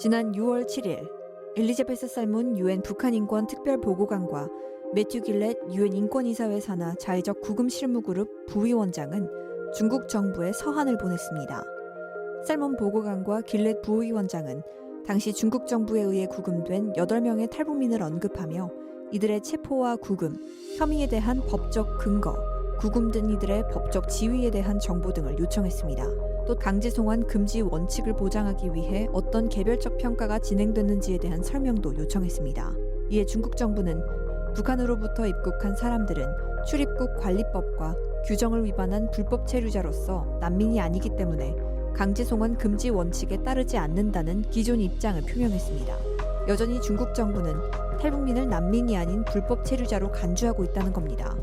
지난 6월 7일 엘리자베스 살문 유엔 북한 인권 특별 보고관과 매튜 길렛 유엔 인권이사회 산하 자의적 구금 실무그룹 부위원장은 중국 정부에 서한을 보냈습니다. 살몬 보고관과 길렛 부위원장은 당시 중국 정부에 의해 구금된 8명의 탈북민을 언급하며 이들의 체포와 구금, 혐의에 대한 법적 근거, 구금된 이들의 법적 지위에 대한 정보 등을 요청했습니다. 또 강제 송환 금지 원칙을 보장하기 위해 어떤 개별적 평가가 진행됐는지에 대한 설명도 요청했습니다. 이에 중국 정부는 북한으로부터 입국한 사람들은 출입국 관리법과 규정을 위반한 불법 체류자로서 난민이 아니기 때문에 강제 송환 금지 원칙에 따르지 않는다는 기존 입장을 표명했습니다. 여전히 중국 정부는 탈북민을 난민이 아닌 불법 체류자로 간주하고 있다는 겁니다.